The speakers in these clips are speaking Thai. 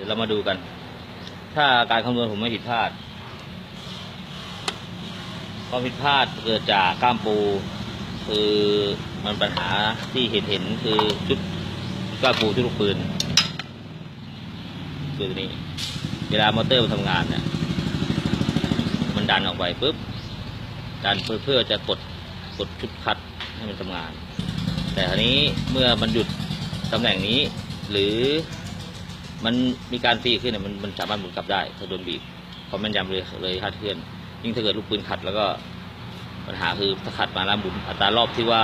ดี๋ยวเรามาดูกัน ถ้าการคำนวณผมไม่ผิดพลาดความผิดพลาดเกิดจากกล้ามปู คือมันปัญหาที่เห็นเห็นคือชุดกล้ามปูชุดลูกปืนคือตัวนี้ เวลามอเตอร์มันทำงานเนี่ยมันดันออกไปปุ๊บดันเพื่อเพื่อจะกดกดชุดคัดให้มันทำงาน แต่ทีนี้เมื่อมันหยุดตำแหน่งนี้หรือ มันมีการฟรีขึ้นเนี่ยมันมันสามารถหมุนกลับได้ถ้าโดนบีบเพราะแมันยำเลยเลยคาดเคลื่อน ยิ่งถ้าเกิดลูกปืนขัดแล้วก็ปัญหาคือถ้าขัดมาแล้วหมุนอัตรารอบที่ว่า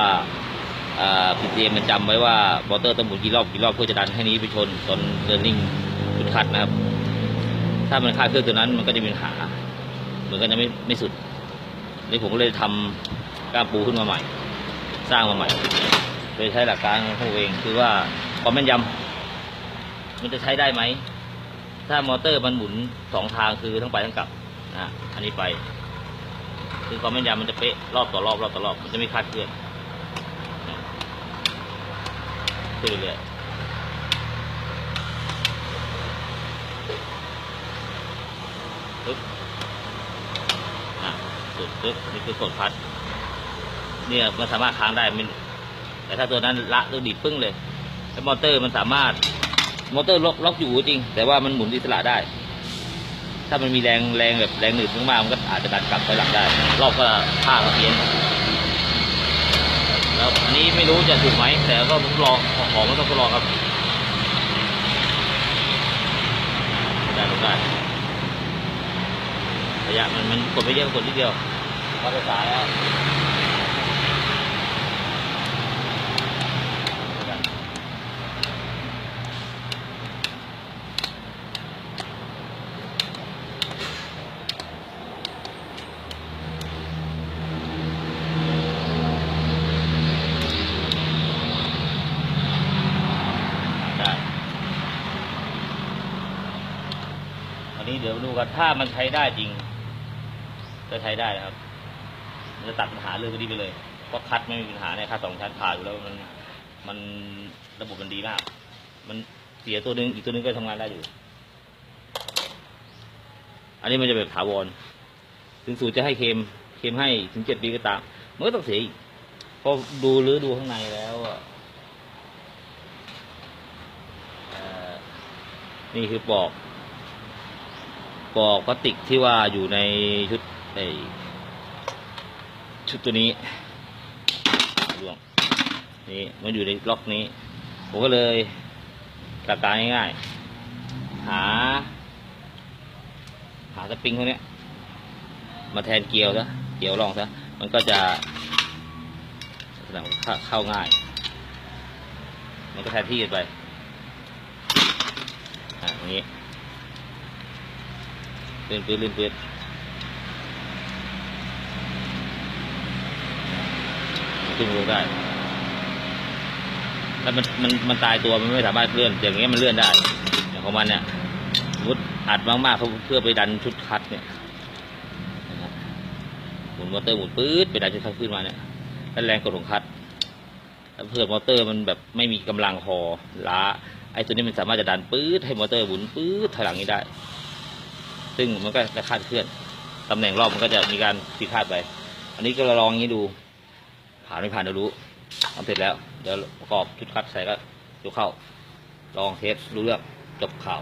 พีเมันจำไว้ว่ามอเตอร์ต้องหมุนกี่รอบกี่รอบเพื่อจะดันให้นี้ไปชนตอนเดินนิ่งจุดขัดนะครับ ถ้ามันคาดเคลื่อนตัวนั้นมันก็จะมีปัญหาเหมือนกันจะไม่ไม่สุดนี่ผมก็เลยทำกล้ามปูขึ้นมาใหม่ สร้างมาใหม่โดยใช้หลักการของผมเองคือว่าความแม่นยำ มันจะใช้ได้ไหม ถ้ามอเตอร์มันหมุนสองทางคือทั้งไปทั้งกลับนะอันนี้ไป คือความแม่นยำมันจะเป๊ะรอบต่อรอบรอบต่อรอบมันจะไม่คลาดเคลื่อนขึ้นเรื่อยๆปึ๊บอะสุดปึ๊บนี่คือกดพัด เนี่ยมันสามารถค้างได้มันแต่ถ้าตัวนั้นละตัวดีดปึ้งเลยแล้วมอเตอร์มันสามารถ มอเตอร์ล็อกล็อกอยู่จริง แต่ว่ามันหมุนอิสระได้ ถ้ามันมีแรงแรงแบบแรงหนืดมากๆมันก็อาจจะดันกลับไปหลังได้ รอบก็ท่าก็เพี้ยนแล้วอันนี้ไม่รู้จะถูกไหม แต่ก็ทดลองของของมันต้องทดลองครับได้ทุกได้ระยะมันมันกดไม่เยอะกดนิดเดียววัดภาษาแล้ว นี้เดี๋ยวดูกันถ้ามันใช้ได้จริงจะใช้ได้นะครับมันจะตัดปัญหาเรื่องนี้ไปเลยเพราะคัดไม่มีปัญหาในคัดสองชั้นผ่าอยู่แล้วมันมันระบบมันดีมาก มันเสียตัวหนึงอีกตัวหนึงก็ทำงานได้อยู่ อันนี้มันจะแบบถาวร ถึงสูตรจะให้เค็มเค็มให้ถึงเจ็ดปีก็ตามมันก็ต้องเสียอีกพราะดูหรือดูข้างในแล้วอ่นี่คือปอก ปอพลาสติกที่ว่าอยู่ในชุดไอชุดตัวนี้ร่วงนี่มันอยู่ในล็อกนี้ ผมก็เลยหลักการง่ายๆหา หาสปริงพวกนี้มาแทนเกลียวซะเกลียวรองซะมันก็จะเข้าเข้าง่าย มันก็แทนที่กันไปอะอย่างนี้ เล่นปืนเลื่อนปืนขึ้นลงได้แล้วมันมันมันตายตัวมันไม่สามารถเลื่อน อย่างเงี้ยมันเลื่อนได้อย่างของมันเนี่ยมุดอัดมากๆเขาเพื่อไปดันชุดคัดเนี่ยหมุนมอเตอร์หมุนปื๊ดไปดันชุดคัดขึ้นมาเนี่ยแล้วแรงกดของคัดแล้วเพื่อมอเตอร์มันแบบไม่มีกำลังพอล้าไอ้ตัวนี้มันสามารถจะดันปื๊ดให้มอเตอร์หมุนปื๊ดถอยหลังนี้ได้ ซึ่งมันก็จะคาดเคลื่อนตำแหน่งรอบมันก็จะมีการผิดพลาดไป อันนี้ก็ลองนี้ดู ผ่านไม่ผ่านเดีรู้ทำเสร็จแล้ว เดี๋ยวประกอบชุดคัดใส่ก็ยกเข้า ลองเทสรู้เรื่องจบข่าว